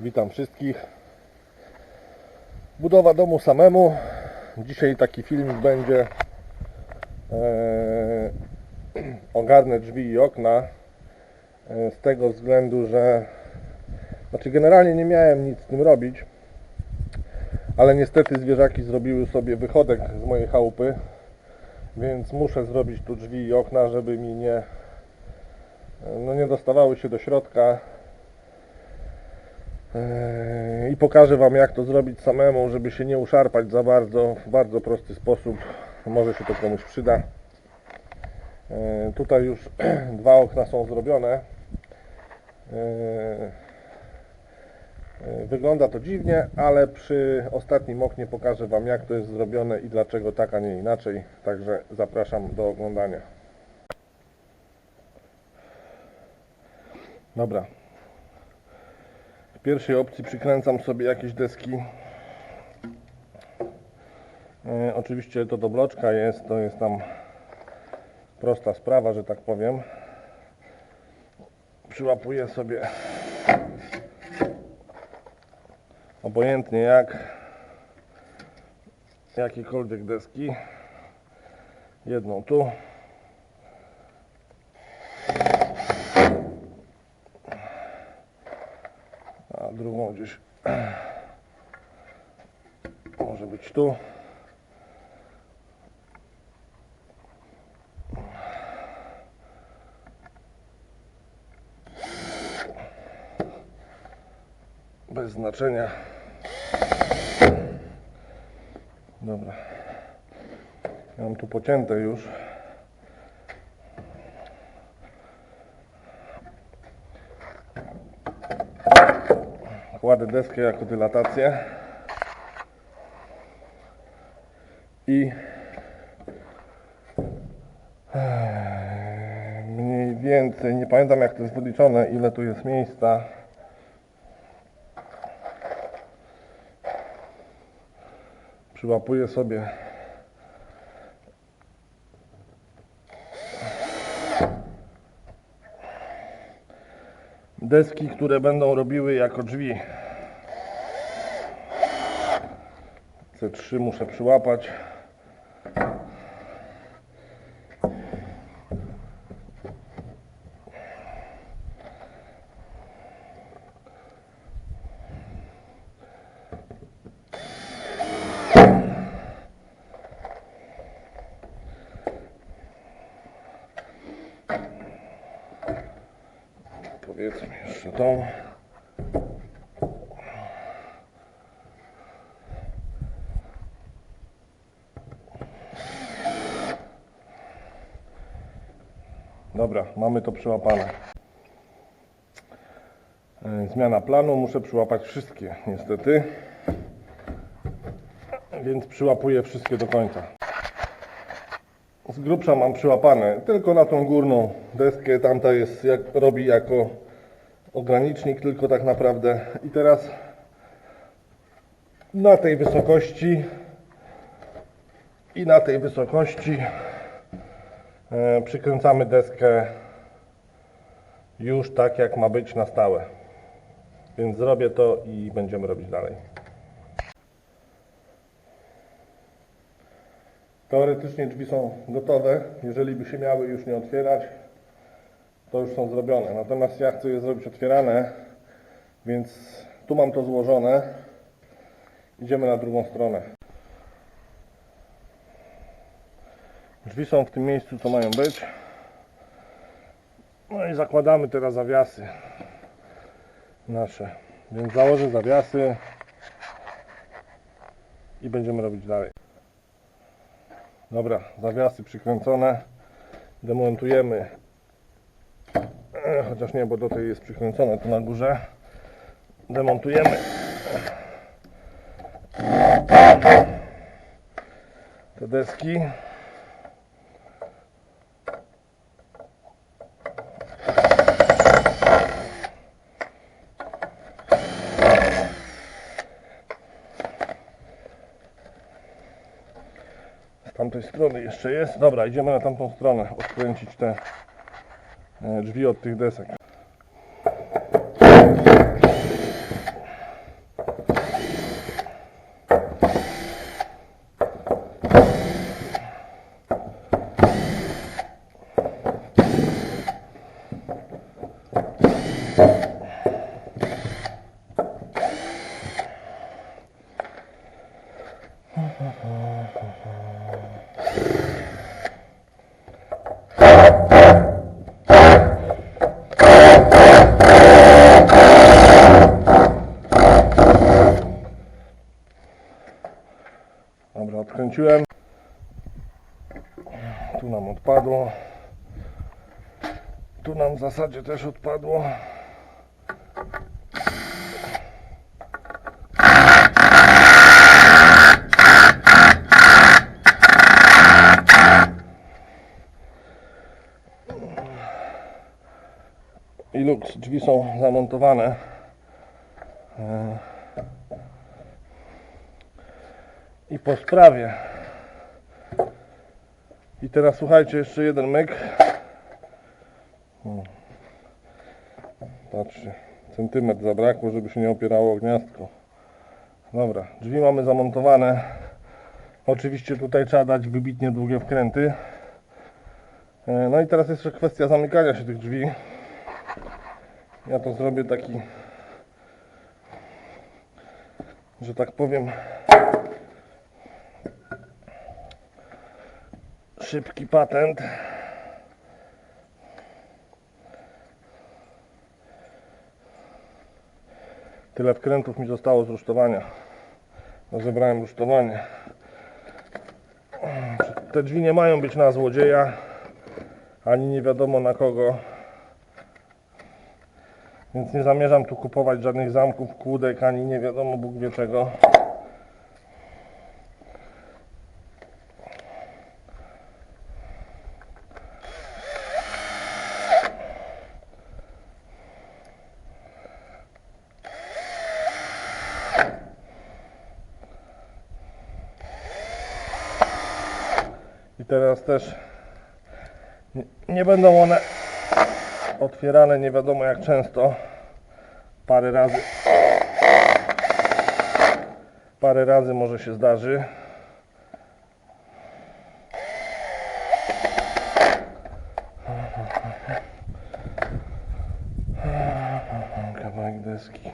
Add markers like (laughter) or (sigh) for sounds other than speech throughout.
Witam wszystkich. Budowa domu samemu. Dzisiaj taki filmik będzie. Eee, (clears throat) ogarnę drzwi i okna. E, z tego względu, że znaczy generalnie nie miałem nic z tym robić. Ale niestety zwierzaki zrobiły sobie wychodek z mojej chałupy. Więc muszę zrobić tu drzwi i okna, żeby mi nie no nie dostawały się do środka i pokażę Wam jak to zrobić samemu, żeby się nie uszarpać za bardzo, w bardzo prosty sposób. Może się to komuś przyda. Eee, tutaj już (clears throat) dwa okna są zrobione. Eee, wygląda to dziwnie, ale przy ostatnim oknie pokażę Wam jak to jest zrobione i dlaczego tak, a nie inaczej. Także zapraszam do oglądania. Dobra. W pierwszej opcji przykręcam sobie jakieś deski. E, oczywiście to do bloczka jest, to jest tam prosta sprawa, że tak powiem. Przyłapuję sobie obojętnie jak jakiekolwiek deski. Jedną tu, a drugą gdzieś może być tu. Bez znaczenia. Dobra. Ja mam tu pocięte już. Kładę deskę jako dylatację i Eee, mniej więcej, nie pamiętam jak to jest wyliczone, ile tu jest miejsca. Przyłapuję sobie deski, które będą robiły jako drzwi. C3 muszę przyłapać. Powiedzmy jeszcze tą. Dobra, mamy to przyłapane. E, Zmiana planu, muszę przyłapać wszystkie, niestety. Więc przyłapuję wszystkie do końca. Z grubsza mam przyłapane tylko na tą górną deskę, tamta jest jak, robi jako ogranicznik tylko tak naprawdę. I teraz na tej wysokości i na tej wysokości przykręcamy deskę już tak jak ma być na stałe. Więc zrobię to i będziemy robić dalej. Teoretycznie drzwi są gotowe. Jeżeli by się miały już nie otwierać, to już są zrobione. Natomiast ja chcę je zrobić otwierane, więc tu mam to złożone. Idziemy na drugą stronę. Drzwi są w tym miejscu, co mają być. No i zakładamy teraz zawiasy nasze. Więc założę zawiasy i będziemy robić dalej. Dobra, zawiasy przykręcone. Demontujemy. E, Chociaż nie, bo do tej jest przykręcone tu na górze. Demontujemy. Te deski. Z tamtej strony jeszcze jest. Dobra, idziemy na tamtą stronę. Odkręcić te e, drzwi od tych desek. Zakręciłem. Tu nam odpadło. Tu nam w zasadzie też odpadło. I lux, drzwi są zamontowane. E, I po sprawie. I teraz słuchajcie, jeszcze jeden myk. Patrzcie, centymetr zabrakło, żeby się nie opierało o gniazdko. Dobra, drzwi mamy zamontowane. Oczywiście tutaj trzeba dać wybitnie długie wkręty. E, No i teraz jeszcze kwestia zamykania się tych drzwi. Ja to zrobię taki, że tak powiem, szybki patent. Tyle wkrętów mi zostało z rusztowania. No, zebrałem rusztowanie. Te drzwi nie mają być na złodzieja, ani nie wiadomo na kogo. Więc nie zamierzam tu kupować żadnych zamków, kłódek, ani nie wiadomo Bóg wie czego. I teraz też nie, nie będą one otwierane nie wiadomo jak często. Parę razy. Parę razy może się zdarzy. Kawałek deski.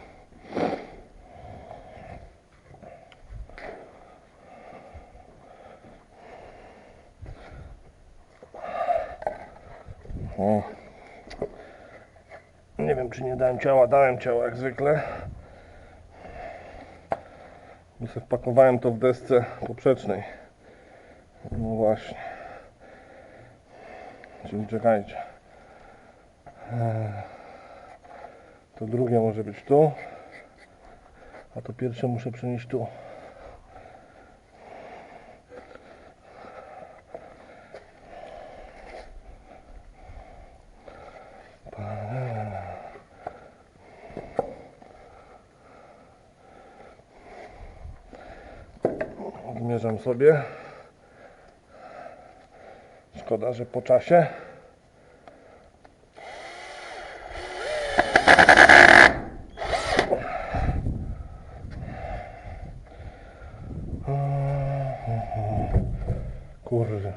O. Nie wiem, czy nie dałem ciała. Dałem ciała jak zwykle. Bo sobie wpakowałem to w desce poprzecznej. No właśnie. Czyli czekajcie. Eee, To drugie może być tu. A to pierwsze muszę przenieść tu. Odmierzam sobie. Szkoda, że po czasie. Kurde.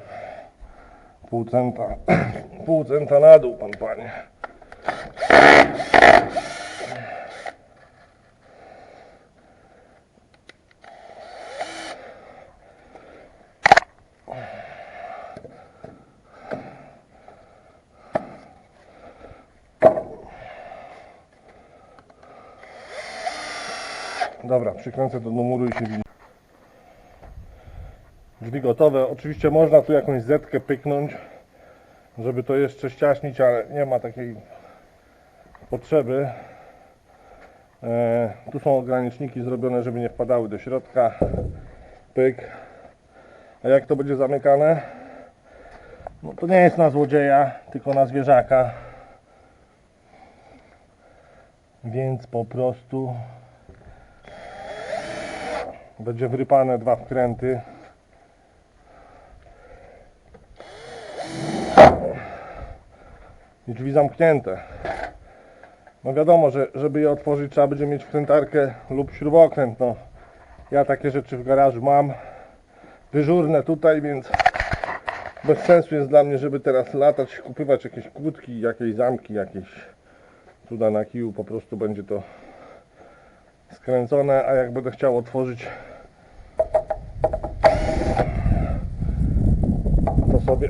Pół centa. (clears throat) Pół centa na dół, pan panie. Dobra, przykręcę to do muru i się widzi. Drzwi gotowe. Oczywiście można tu jakąś zetkę pyknąć, żeby to jeszcze ściaśnić, ale nie ma takiej potrzeby. E, tu są ograniczniki zrobione, żeby nie wpadały do środka. Pyk. A jak to będzie zamykane? No to nie jest na złodzieja, tylko na zwierzaka. Więc po prostu będzie wrypane dwa wkręty. I drzwi zamknięte. No wiadomo, że żeby je otworzyć trzeba będzie mieć wkrętarkę lub śrubokręt. No, ja takie rzeczy w garażu mam. Dyżurne tutaj, więc bez sensu jest dla mnie, żeby teraz latać, kupywać jakieś kłódki, jakieś zamki, jakieś cuda na kiju. Po prostu będzie to skręcone, a jak będę chciał otworzyć to sobie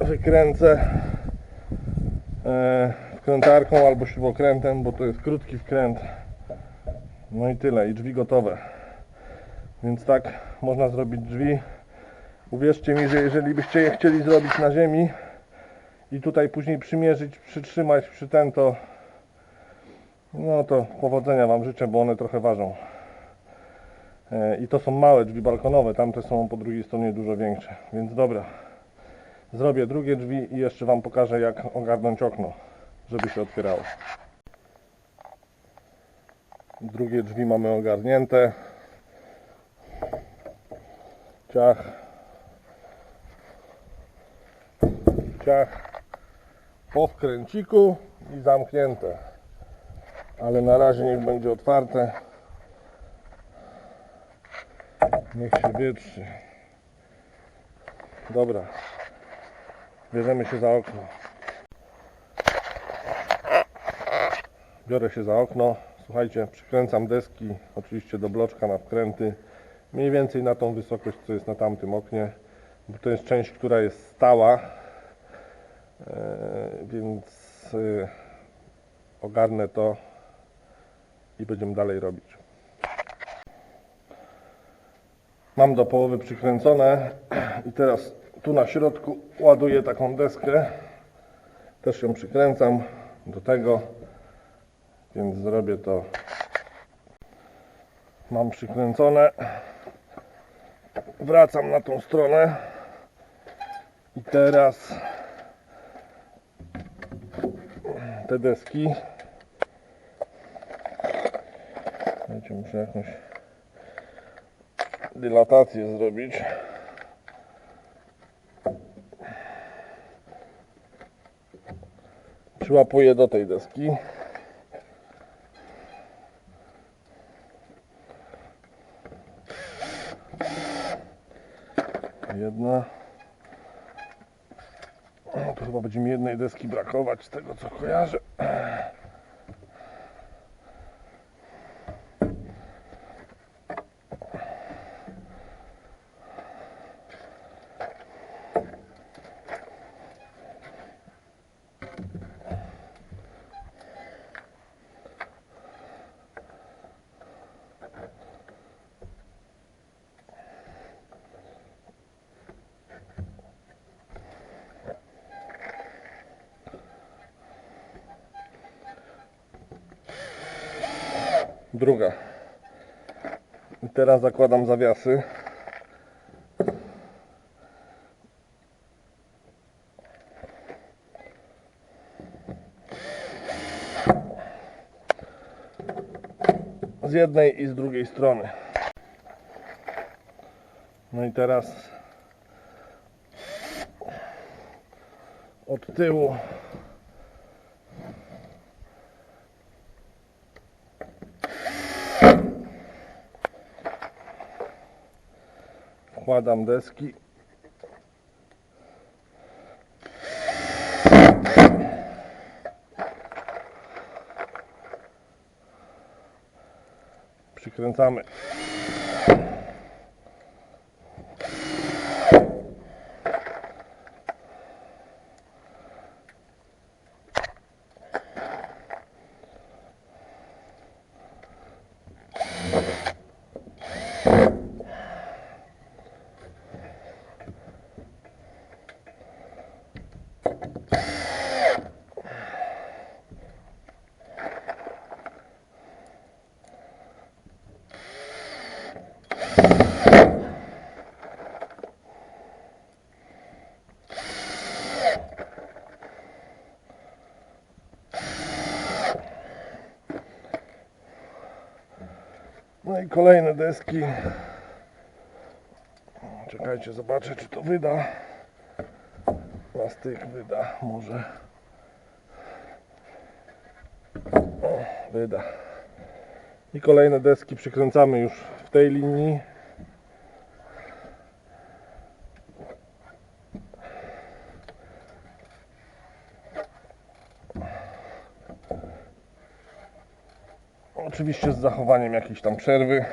wykręcę e, wkrętarką albo śrubokrętem, bo to jest krótki wkręt. No i tyle, i drzwi gotowe. Więc tak można zrobić drzwi. Uwierzcie mi, że jeżeli byście je chcieli zrobić na ziemi i tutaj później przymierzyć, przytrzymać przy ten, to no to powodzenia Wam życzę, bo one trochę ważą. E, I to są małe drzwi balkonowe, tamte są po drugiej stronie dużo większe. Więc dobra, zrobię drugie drzwi i jeszcze Wam pokażę jak ogarnąć okno, żeby się otwierało. Drugie drzwi mamy ogarnięte. Ciach. Ciach. Po wkręciku i zamknięte. Ale na razie niech będzie otwarte. Niech się wietrzy. Dobra. Bierzemy się za okno. Biorę się za okno. Słuchajcie, przykręcam deski, oczywiście do bloczka na wkręty. Mniej więcej na tą wysokość, co jest na tamtym oknie. Bo to jest część, która jest stała. E, więc e, ogarnę to i będziemy dalej robić. Mam do połowy przykręcone i teraz tu na środku ładuję taką deskę. Też ją przykręcam do tego, więc zrobię to. Mam przykręcone. Wracam na tą stronę i teraz te deski. Słuchajcie, muszę jakąś dylatację zrobić. Przyłapuję do tej deski. Jedna. To chyba będzie mi jednej deski brakować z tego co kojarzę. Druga. I teraz zakładam zawiasy. Z jednej i z drugiej strony. No i teraz od tyłu wkładam deski. Przykręcamy. No i kolejne deski. Czekajcie, zobaczę czy to wyda. Na styk wyda, może. O, wyda. I kolejne deski przykręcamy już w tej linii. Oczywiście z zachowaniem jakiejś tam przerwy.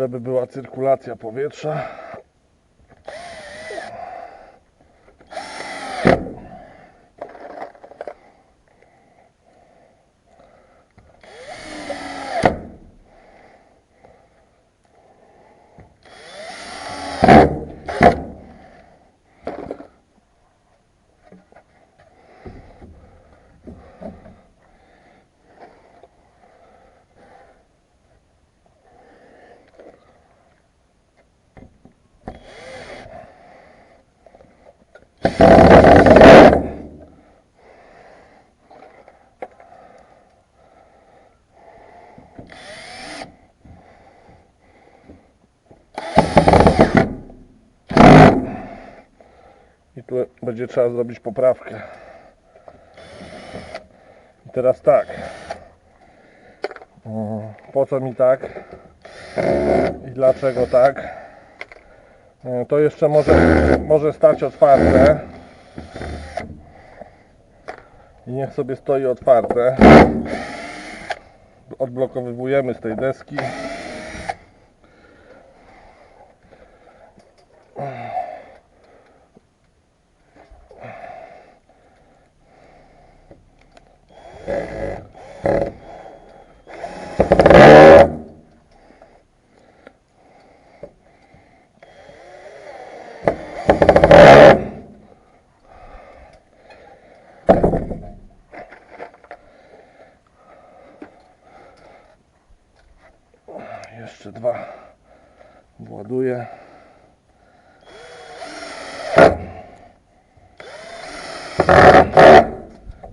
Żeby była cyrkulacja powietrza. I tu będzie trzeba zrobić poprawkę. I teraz tak. Po co mi tak? I dlaczego tak? E, To jeszcze może, może stać otwarte. I niech sobie stoi otwarte. Odblokowywujemy z tej deski. Jeszcze dwa właduję.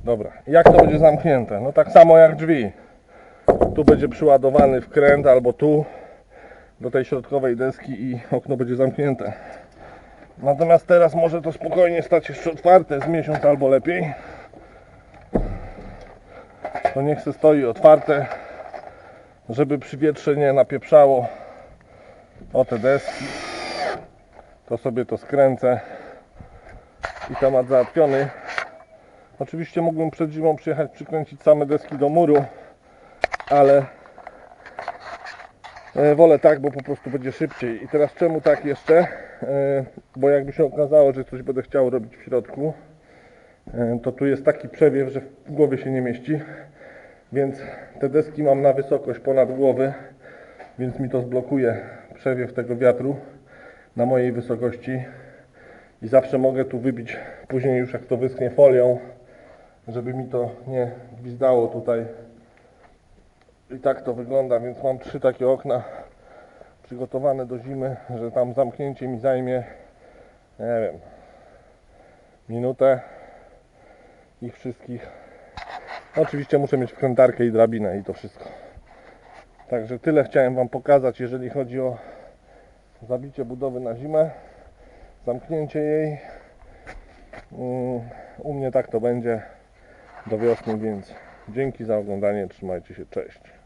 Dobra, jak to będzie zamknięte? No tak samo jak drzwi. Tu będzie przyładowany wkręt albo tu do tej środkowej deski i okno będzie zamknięte. Natomiast teraz może to spokojnie stać jeszcze otwarte z miesiąc albo lepiej. To niech se stoi otwarte żeby przywietrze nie napieprzało. O te deski. To sobie to skręcę. I temat załatwiony. Oczywiście mógłbym przed zimą przyjechać przykręcić same deski do muru ale e, wolę tak, bo po prostu będzie szybciej. I teraz czemu tak jeszcze? E, bo jakby się okazało, że coś będę chciał robić w środku e, to tu jest taki przewiew, że w głowie się nie mieści więc te deski mam na wysokość ponad głowy, więc mi to zblokuje przewiew tego wiatru na mojej wysokości i zawsze mogę tu wybić później już jak to wyschnie folią, żeby mi to nie gwizdało tutaj. I tak to wygląda, więc mam trzy takie okna przygotowane do zimy, że tam zamknięcie mi zajmie, nie wiem, minutę ich wszystkich. Oczywiście muszę mieć wkrętarkę i drabinę i to wszystko. Także tyle chciałem Wam pokazać, jeżeli chodzi o zabicie budowy na zimę, zamknięcie jej. Mm, U mnie tak to będzie do wiosny, więc dzięki za oglądanie, trzymajcie się, cześć.